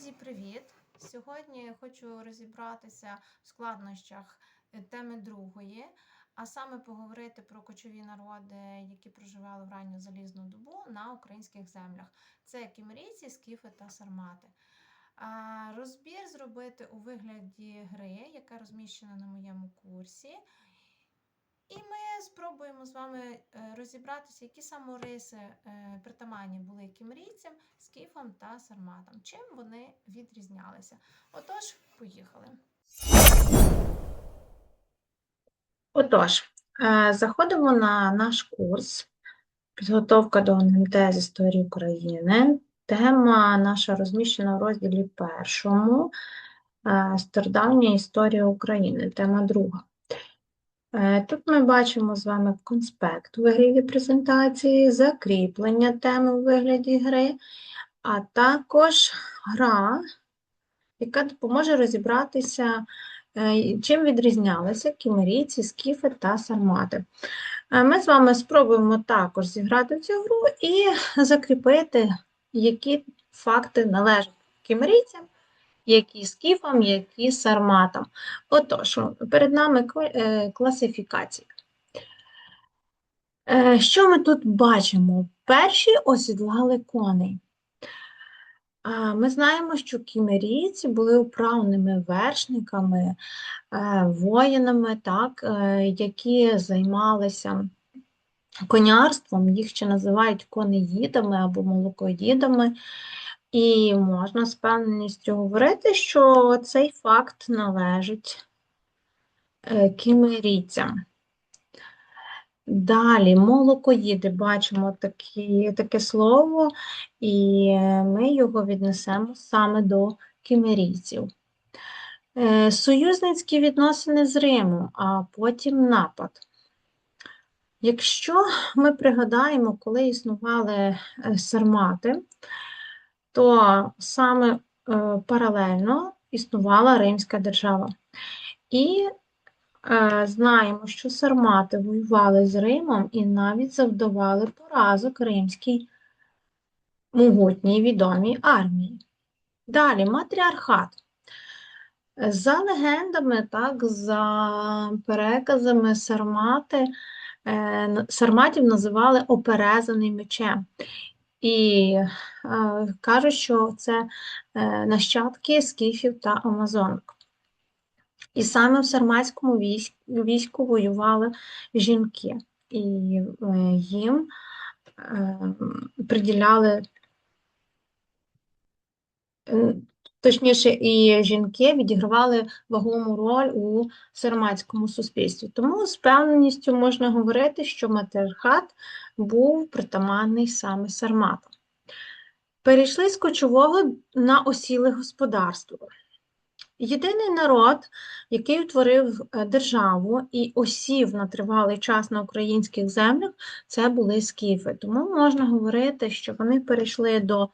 Друзі, привіт! Сьогодні я хочу розібратися в складнощах е, теми другої, а саме поговорити про кочові народи, які проживали в ранню залізну добу на українських землях. Це кімрійці, скіфи та сармати. Розбір зробити у вигляді гри, яка розміщена на моєму курсі. І ми спробуємо з вами е, розібратися, які самориси е, притаманні були кімрійцям, скіфам та сарматам. Чим вони відрізнялися? Отож, поїхали. Отож, е, заходимо на наш курс Підготовка до НМТ з історії України. Тема наша розміщена в розділі першому Стародавня історія України, тема друга. Е, Тут ми бачимо з вами конспект у вигляді презентації, закріплення теми у вигляді гри, а також гра, яка допоможе розібратися, е, чим відрізнялися кімерійці, скіфи та сармати. Е, Ми з вами спробуємо також зіграти в цю гру і закріпити, які факти належать кімерійцям, які скіфам, які сарматам. Отож, перед нами е, класифікація. Е, Що ми тут бачимо? Перші осідлали коней. Ми знаємо, що кімерійці були управними вершниками, е, воїнами, так, які займалися конярством, їх ще називають конеїдами або молокоїдами. І можна з певністю говорити, що цей факт належить е, кімерійцям. Далі, молокоїди, бачимо такі, таке слово, і ми його віднесемо саме до кімерійців. Е, Союзницькі відносини з Римом, а потім напад. Якщо ми пригадаємо, коли існували е, сармати, то саме е, паралельно існувала Римська держава. І е, знаємо, що сармати воювали з Римом і навіть завдавали поразок римській могутній відомій армії. Далі матріархат. За легендами, так, за переказами сармати, е, сарматів називали оперезаний мечем. І е, кажуть, що це е, нащадки скіфів та амазонок. І саме в сарматському війську, війську воювали жінки, і е, їм е, приділяли, е, точніше, і жінки відігравали вагому роль у сарматському суспільстві. Тому з певністю можна говорити, що матріархат був притаманний саме сарматам. Перейшли з кочового на осіле господарство. Єдиний народ, який утворив е, державу і осів на тривалий час на українських землях, це були скіфи. Тому можна говорити, що вони перейшли до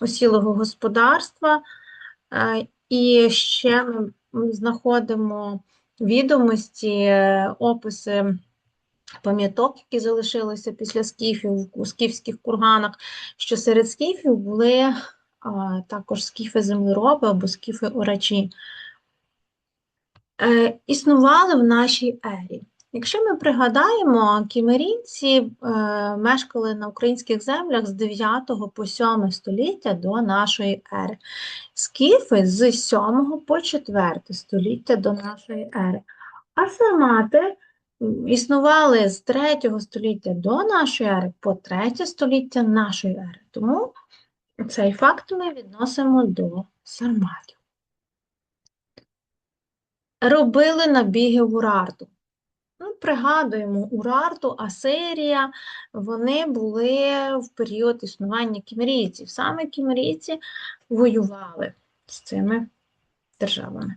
осілого господарства, е, і ще ми знаходимо відомості, е, описи пам'яток, які залишилися після скіфів у скіфських курганах, що серед скіфів були а, також скіфи-землероби або скіфи-орачі. Е, існували в нашій ері. Якщо ми пригадаємо, кімерійці е, мешкали на українських землях з 9 по 7 століття до нашої ери. Скіфи з 7 по 4 століття до нашої ери. А сармати існували з 3 століття до нашої ери по 3 століття нашої ери. Тому цей факт ми відносимо до сарматів. Робили набіги в Урарту. Ну, пригадуємо, Урарту, Асирія, вони були в період існування кімерійців. Саме кімерійці воювали з цими державами.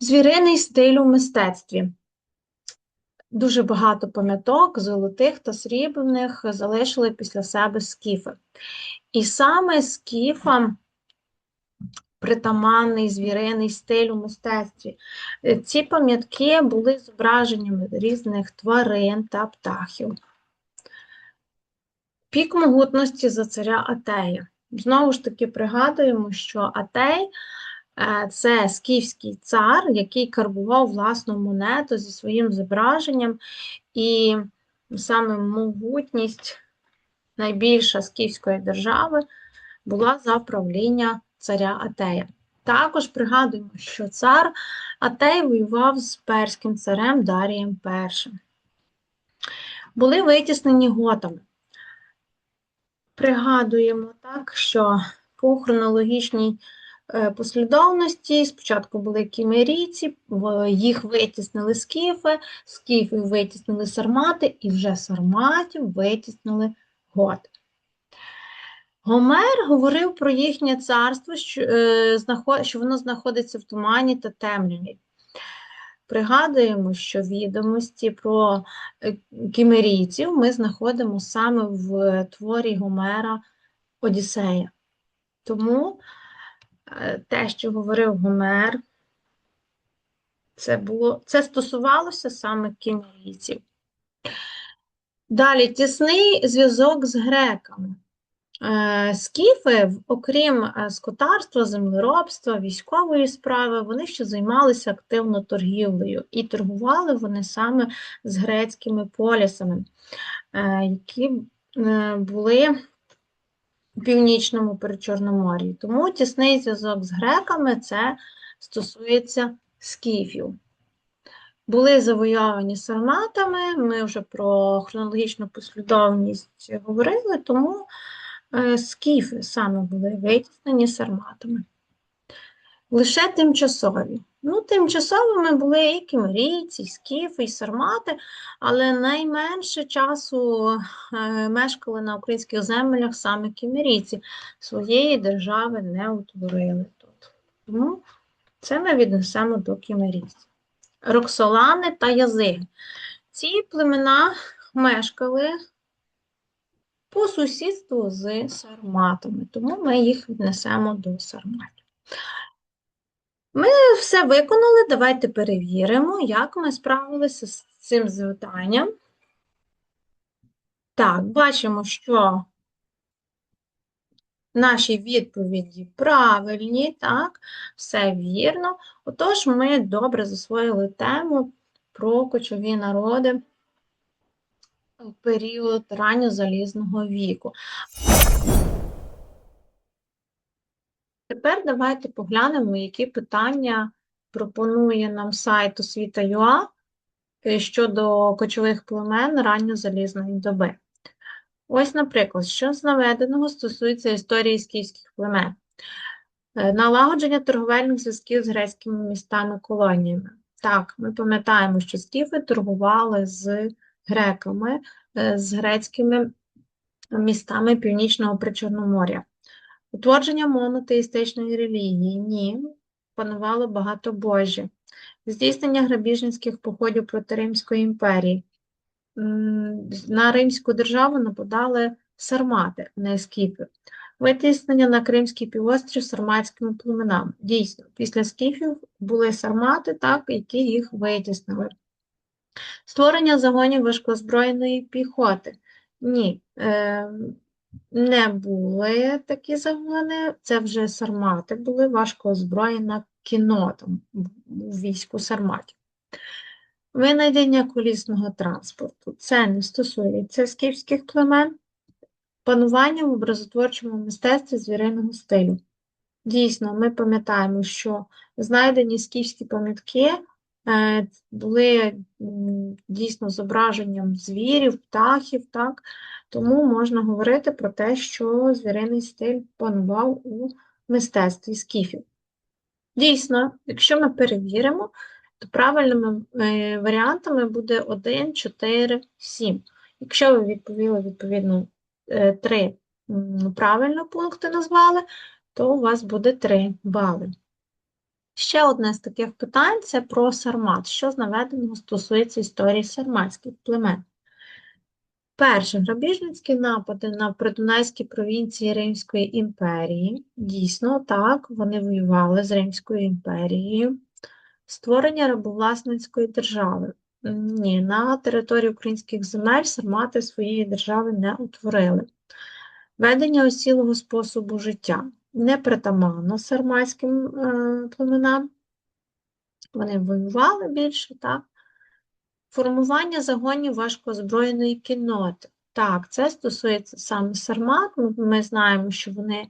Звіриний стиль у мистецтві. Дуже багато пам'яток, золотих та срібних, залишили після себе скіфи. І саме скіфам притаманний звіриний стиль у мистецтві. Ці пам'ятки були зображеннями різних тварин та птахів. Пік могутності за царя Атея. Знову ж таки пригадуємо, що Атей це скіфський цар, який карбував власну монету зі своїм зображенням, і саме могутність найбільша скіфської держави була за правління царя Атея. Також пригадуємо, що цар Атей воював з перським царем Дарієм І. Були витіснені готами. Пригадуємо так, що по хронологічній е, послідовності спочатку були кімерійці, їх витіснили скіфи, скіфів витіснили сармати, і вже сарматів витіснили готи. Гомер говорив про їхнє царство, що, е, воно знаходиться в тумані та темряві. Пригадуємо, що відомості про е, кімерійців ми знаходимо саме в творі Гомера Одіссея. Тому е, те, що говорив Гомер, це, було, це стосувалося саме кімерійців. Далі тісний зв'язок з греками. Е, Скіфи, окрім е, скотарства, землеробства, військової справи, вони ще займалися активно торгівлею, і торгували вони саме з грецькими полісами, е, які е, були північному перечорномор'ї. Тому тісний зв'язок з греками це стосується скіфів. Були завойовані сарматами, ми вже про хронологічну послідовність говорили, тому е, скіфи саме були витіснені сарматами. Лише тимчасові. Ну, тимчасовими були і кімерійці, і скіфи, і сармати, але найменше часу е, мешкали на українських землях саме кімерійці. Своєї держави не утворили тут. Тому це ми віднесемо до кімерійців. Роксолани та Язиги. Ці племена мешкали по сусідству з сарматами, тому ми їх віднесемо до сарматів. Ми все виконали, давайте перевіримо, як ми справилися з цим завданням. Так, бачимо, що наші відповіді правильні, так, все вірно. Отож, ми добре засвоїли тему про кочові народи в період ранньозалізного віку. Тепер давайте поглянемо, які питання пропонує нам сайт освіта.ua е, щодо кочових племен ранньозалізної доби. Ось, наприклад, що з наведеного стосується історії скіфських племен. Е, Налагодження торговельних зв'язків з грецькими містами-колоніями. Так, ми пам'ятаємо, що скіфи торгували з греками, е, з грецькими містами Північного Причорномор'я. Утворення монотеїстичної релігії. Ні, панувало багатобожжя. Здійснення грабіжницьких походів проти Римської імперії. На Римську державу нападали сармати, не скіфи. Витіснення на Кримський півострів сарматськими племенами. Дійсно, після скіфів були сармати, так, які їх витіснили. Створення загонів важкозбройної піхоти. Ні, е, не були такі загони, це вже сармати були, важко озброєна кінота у війську сарматів. Винайдення колісного транспорту. Це не стосується скіфських племен. Панування в образотворчому мистецтві звіриного стилю. Дійсно, ми пам'ятаємо, що знайдені скіфські пам'ятки е, були дійсно зображенням звірів, птахів, так? Тому можна говорити про те, що звіриний стиль панував у мистецтві скіфів. Дійсно, якщо ми перевіримо, то правильними е, варіантами буде 1, 4, 7. Якщо ви відповіли відповідно е, 3 правильно пункти назвали, то у вас буде 3 бали. Ще одне з таких питань це про сармат. Що з наведеного стосується історії сарматських племен? Перше, грабіжницькі напади на придунайські провінції Римської імперії. Дійсно, так, вони воювали з Римською імперією. Створення рабовласницької держави. Ні, на території українських земель сармати своєї держави не утворили. Ведення осілого способу життя не притаманно сарматським е, племенам. Вони воювали більше, так? Формування загонів важкоозброєної кінноти. Так, це стосується саме сармат. Ми, знаємо, що вони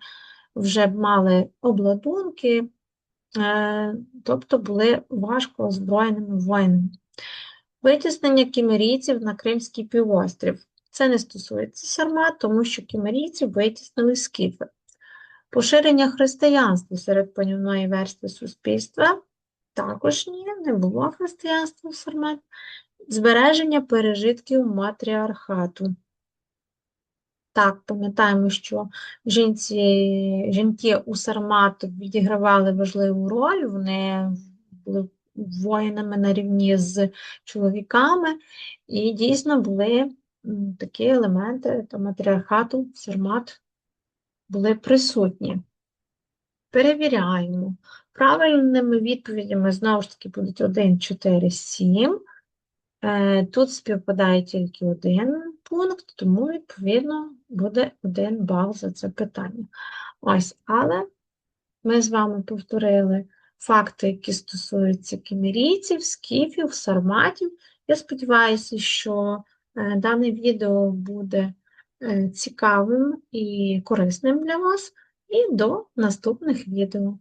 вже мали обладунки, е, тобто були важко озброєними воїнами. Витіснення кімерійців на Кримський півострів. Це не стосується сармат, тому що кімерійці витіснили скіфи. Поширення християнства серед панівної верстви суспільства. Також ні, не було християнства в сармат. Збереження пережитків матріархату. Так, пам'ятаємо, що жінці, жінки у Сармату відігравали важливу роль, вони були воїнами на рівні з чоловіками, і дійсно були такі елементи та матріархату Сармат були присутні. Перевіряємо. Правильними відповідями знову ж таки будуть 1, 4, 7. Е, Тут співпадає тільки один пункт, тому, відповідно, буде один бал за це питання. Ось, але ми з вами повторили факти, які стосуються кімерійців, скіфів, сарматів. Я сподіваюся, що е, дане відео буде е, цікавим і корисним для вас. І до наступних відео.